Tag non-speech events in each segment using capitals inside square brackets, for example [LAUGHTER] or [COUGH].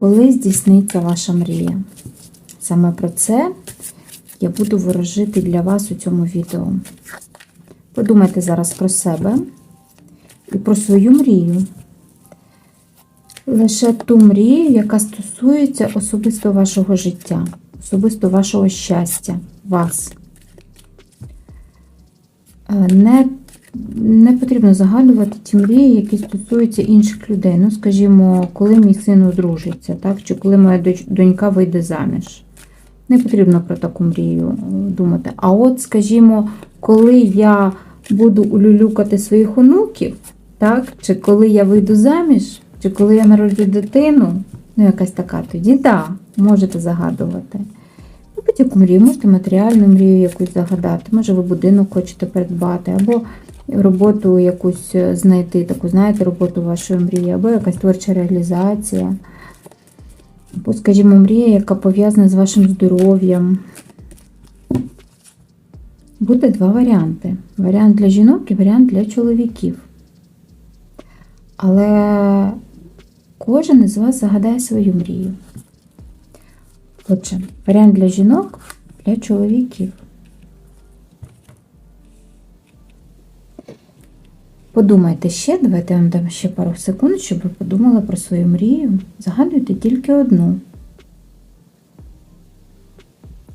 Коли здійсниться ваша мрія? Саме про це я буду ворожити для вас у цьому відео. Подумайте зараз про себе і про свою мрію. Лише ту мрію, яка стосується особисто вашого життя, особисто вашого щастя, вас. Е, Не, не потрібно загадувати ті мрії, які стосуються інших людей. Ну, скажімо, коли мій син одружиться, так? чи коли моя донька вийде заміж. Не потрібно про таку мрію е, думати. А от, скажімо, коли я буду улюлюкати своїх онуків, так? чи коли я вийду заміж, чи коли я народжу дитину, ну якась така, тоді так, да, можете загадувати. Ну, будь-яку мрію, можете матеріальну мрію якусь загадати, може ви будинок хочете придбати, або роботу якусь е, знайти, таку, знаєте, роботу вашої мрії, або якась творча реалізація. Або, скажімо, мрія, яка пов'язана з вашим здоров'ям. Буде два варіанти: варіант для жінок і варіант для чоловіків. Але кожен із вас загадає свою мрію. Отже, варіант для жінок, для чоловіків. Подумайте ще, давайте вам дам ще пару секунд, щоб ви подумали про свою мрію. Загадуйте тільки одну.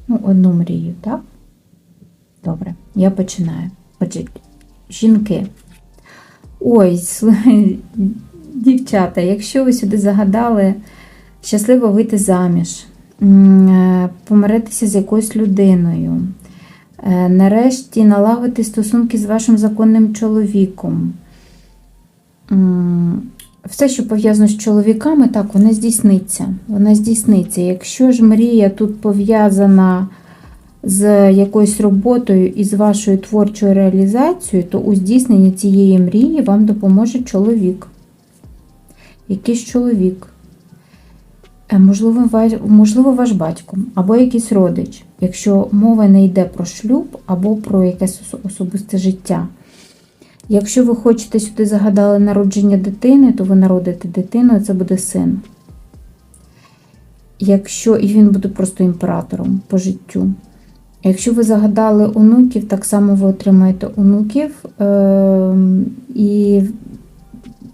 Ну, одну мрію, так? Добре, я починаю. Отже, жінки. Ой, [LAUGHS] дівчата, якщо ви сюди загадали щасливо вийти заміж, е, помиритися з якоюсь людиною, нарешті налагодити стосунки з вашим законним чоловіком. Все, що пов'язано з чоловіками, так, вона здійсниться. Вона здійсниться. Якщо ж мрія тут пов'язана з якоюсь роботою і з вашою творчою реалізацією, то у здійсненні цієї мрії вам допоможе чоловік. Якийсь чоловік. Е, можливо, ваш батько або якийсь родич, якщо мова не йде про шлюб або про якесь особисте життя. Якщо ви хочете сюди загадали народження дитини, то ви народите дитину, і це буде син. Якщо і він буде просто імператором по життю. Якщо ви загадали онуків, так само ви отримаєте онуків е- і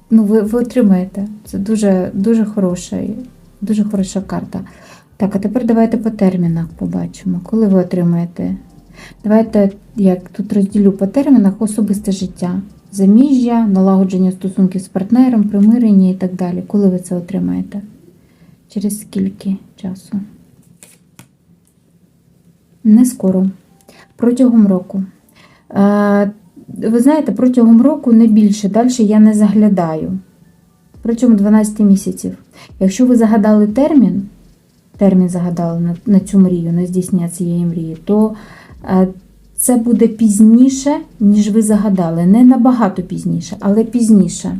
ну, ви, ви отримаєте. Це дуже, дуже хороша, дуже хороша карта. Так, а тепер давайте по термінах побачимо. Коли ви отримаєте? Давайте як тут розділю по термінах особисте життя, заміжжя, налагодження стосунків з партнером, примирення і так далі. Коли ви це отримаєте? Через скільки часу? Не скоро. Протягом року. Е, Ви знаєте, протягом року не більше, далі я не заглядаю. Протягом 12 місяців. Якщо ви загадали термін, термін загадали на, на цю мрію, на здійснення цієї мрії, то е, це буде пізніше, ніж ви загадали. Не набагато пізніше, але пізніше.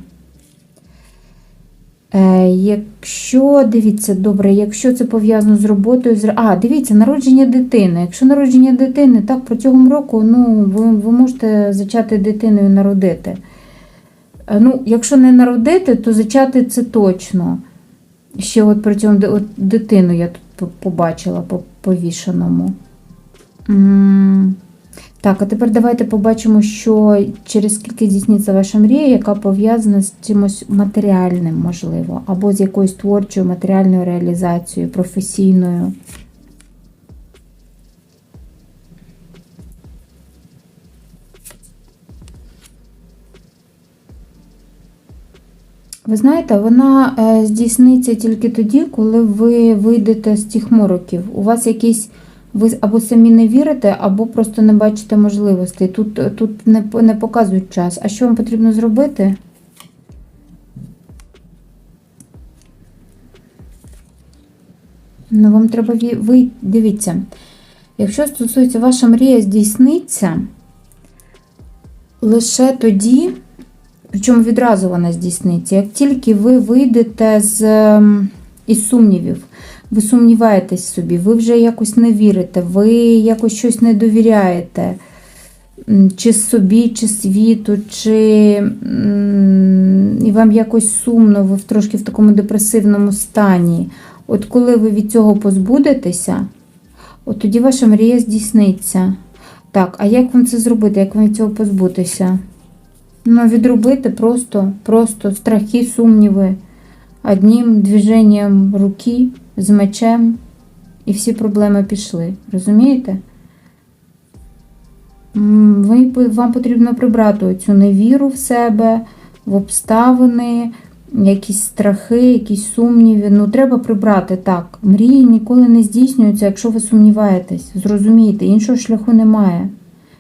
Е, Якщо, дивіться, добре, якщо це пов'язано з роботою, з... а, дивіться, народження дитини. Якщо народження дитини, так протягом року ну, ви, ви можете зачати дитину і народити. Е, Ну, якщо не народити, то зачати це точно. Ще от при цьому от дитину я тут побачила по повішеному. Так, а тепер давайте побачимо, що через скільки здійсниться ваша мрія, яка пов'язана з чимось матеріальним, можливо, або з якоюсь творчою матеріальною реалізацією, професійною. Ви знаєте, вона е, здійсниться тільки тоді, коли ви вийдете з тих мороків. У вас якісь ви або самі не вірите, або просто не бачите можливостей. Тут, тут не, не показують час. А що вам потрібно зробити? Ну, вам треба ви дивіться. Якщо стосується ваша мрія здійсниться лише тоді, причому відразу вона здійсниться, як тільки ви вийдете з ем, із сумнівів, ви сумніваєтесь собі, ви вже якось не вірите, ви якось щось не довіряєте. Чи собі, чи світу, чи і вам якось сумно, ви трошки в такому депресивному стані. От коли ви від цього позбудетеся, от тоді ваша мрія здійсниться. Так, а як вам це зробити? Як вам від цього позбутися? Ну, відробити просто, просто страхи, сумніви одним движенням руки з мечем, і всі проблеми пішли. Розумієте? Ви, вам потрібно прибрати цю невіру в себе, в обставини, якісь страхи, якісь сумніви. Ну, треба прибрати так. Мрії ніколи не здійснюються, якщо ви сумніваєтесь. Зрозумійте, іншого шляху немає.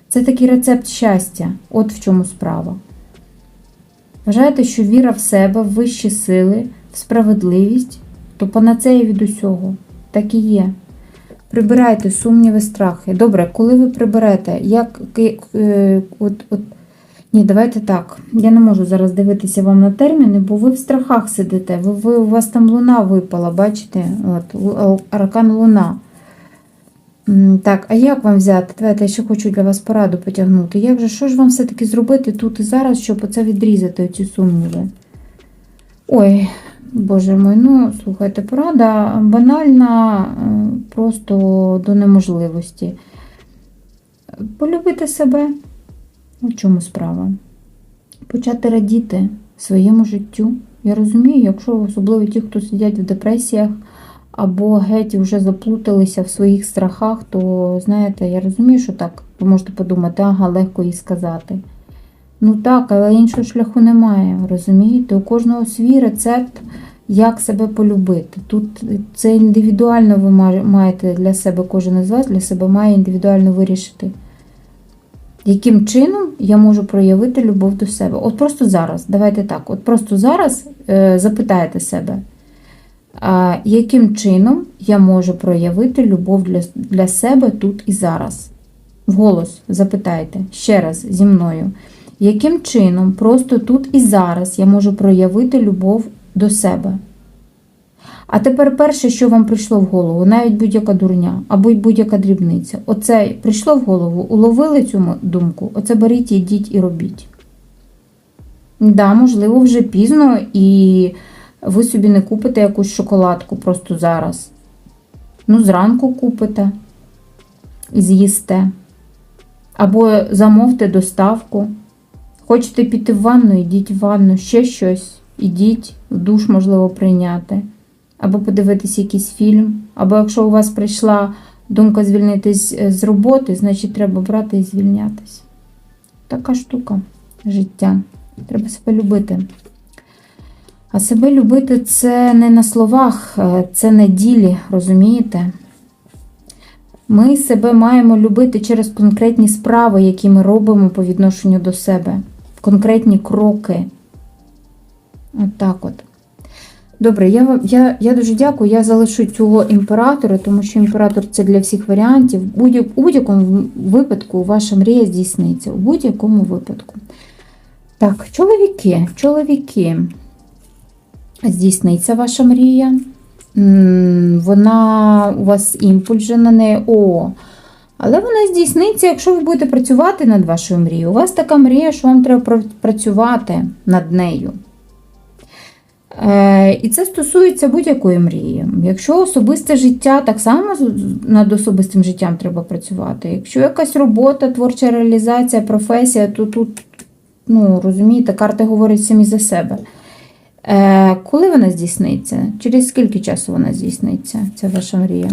Це такий рецепт щастя. От в чому справа. Вважаєте, що віра в себе, в вищі сили, в справедливість, то панацея від усього. Так і є. Прибирайте сумніви, страхи. Добре, коли ви приберете, як е, от, от, ні, давайте так. Я не можу зараз дивитися вам на терміни, бо ви в страхах сидите. Ви, ви, у вас там луна випала, бачите? От, аркан луна. Так, а як вам взяти? Давайте я ще хочу для вас пораду потягнути. Як же, що ж вам все-таки зробити тут і зараз, щоб оце відрізати ці сумніви? Ой, боже мой, ну слухайте, порада банальна, е, просто до неможливості. Полюбити себе. У чому справа? Почати радіти своєму життю. Я розумію, якщо особливо ті, хто сидять в депресіях або геть вже заплуталися в своїх страхах, то знаєте, я розумію, що так. Ви можете подумати, ага, легко їй сказати. Ну так, але іншого шляху немає. Розумієте? У кожного свій рецепт, як себе полюбити. Тут це індивідуально ви маєте для себе, кожен із вас для себе має індивідуально вирішити. Яким чином я можу проявити любов до себе? От просто зараз, давайте так, от просто зараз е, запитайте себе, яким чином я можу проявити любов для, для себе тут і зараз? Вголос запитайте ще раз зі мною. Яким чином просто тут і зараз я можу проявити любов до себе? А тепер перше, що вам прийшло в голову, навіть будь-яка дурня або будь-яка дрібниця. Оце прийшло в голову, уловили цю думку, оце беріть, ідіть і робіть. Да, можливо, вже пізно, і ви собі не купите якусь шоколадку просто зараз. Ну, зранку купите і з'їсте. Або замовте доставку. Хочете піти в ванну, йдіть в ванну, ще щось, ідіть, в душ, можливо, прийняти. Або подивитися якийсь фільм. Або якщо у вас прийшла думка звільнитись е, з роботи, значить треба брати і звільнятись. Така штука життя. Треба себе любити. А себе любити це не на словах, е, це на ділі, розумієте? Ми себе маємо любити через конкретні справи, які ми робимо по відношенню до себе. Конкретні кроки. От так от. Добре, я, я, я дуже дякую. Я залишу цього імператора, тому що імператор це для всіх варіантів. У будь-якому випадку ваша мрія здійсниться. У будь-якому випадку. Так, чоловіки, чоловіки. Здійсниться ваша мрія. Вона у вас імпульс же на неї. О, але вона здійсниться, якщо ви будете працювати над вашою мрією. У вас така мрія, що вам треба працювати над нею. Е, і це стосується будь-якої мрії. Якщо особисте життя, так само над особистим життям треба працювати. Якщо якась робота, творча реалізація, професія, то тут, ну, розумієте, карти говорять самі за себе. Е, коли вона здійсниться? Через скільки часу вона здійсниться, ця ваша мрія?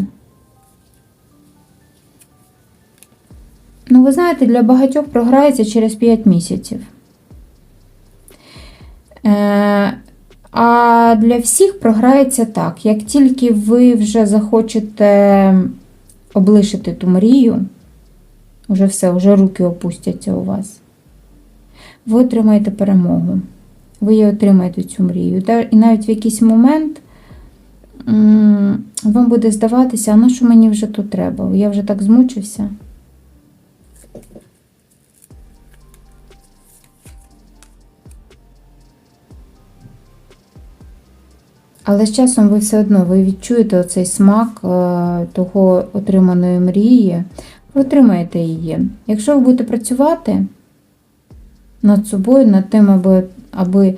Ну, ви знаєте, для багатьох програється через 5 місяців. Е, а для всіх програється так. Як тільки ви вже захочете облишити ту мрію, вже все, вже руки опустяться у вас, ви отримаєте перемогу. Ви її отримаєте цю мрію. І навіть в якийсь момент вам буде здаватися, а на що мені вже тут треба? Я вже так змучився. Але з часом ви все одно ви відчуєте оцей смак е, того отриманої мрії, ви отримаєте її. Якщо ви будете працювати над собою, над тим, аби, аби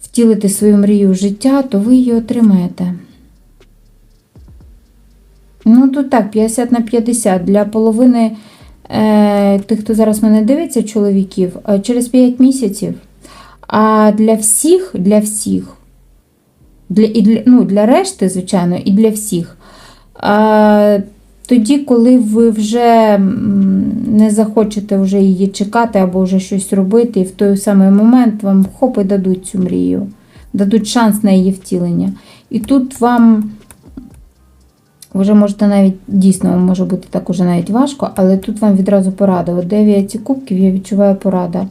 втілити свою мрію в життя, то ви її отримаєте. Ну, тут так, 50 на 50. Для половини е, тих, хто зараз мене дивиться, чоловіків, е, через 5 місяців. А для всіх, для всіх, для, і для, ну, для решти, звичайно, і для всіх. А, тоді, коли ви вже не захочете вже її чекати або вже щось робити, і в той самий момент вам хоп і дадуть цю мрію, дадуть шанс на її втілення. І тут вам вже можете навіть дійсно може бути так уже навіть важко, але тут вам відразу порада. От 9 кубків я відчуваю порада.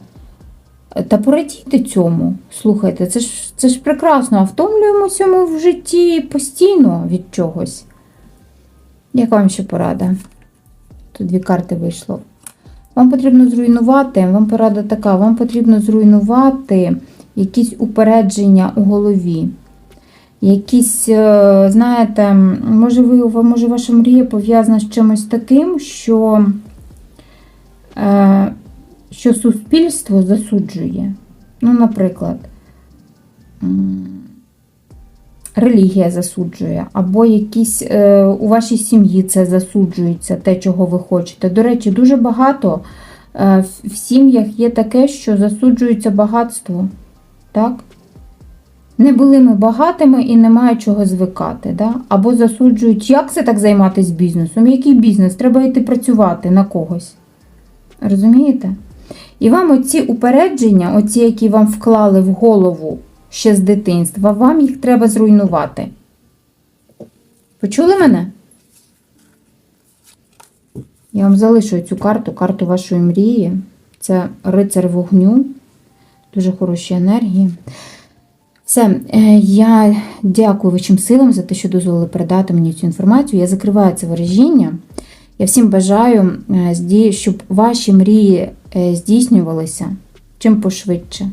Та порадійте цьому. Слухайте, це ж, це ж прекрасно, а втомлюємося ми в житті постійно від чогось. Як вам ще порада? Тут дві карти вийшло. Вам потрібно зруйнувати, вам порада така, вам потрібно зруйнувати якісь упередження у голові. Якісь, е, знаєте, може, ви, може ваша мрія пов'язана з чимось таким, що, е, що суспільство засуджує. Ну, наприклад, релігія засуджує, або якісь е, у вашій сім'ї це засуджується, те, чого ви хочете. До речі, дуже багато е, в- сім'ях є таке, що засуджується багатство. Так? Не були ми багатими і немає чого звикати. Да? Або засуджують, як це так займатися бізнесом? Який бізнес? Треба йти працювати на когось. Розумієте? І вам оці упередження, оці, які вам вклали в голову ще з дитинства, вам їх треба зруйнувати. Почули мене? Я вам залишу цю карту, карту вашої мрії. Це рицар вогню. Дуже хороші енергії. Все, е, я дякую вашим силам за те, що дозволили передати мені цю інформацію. Я закриваю це ворожіння. Я всім бажаю, е, щоб ваші мрії е, здійснювалися чим пошвидше.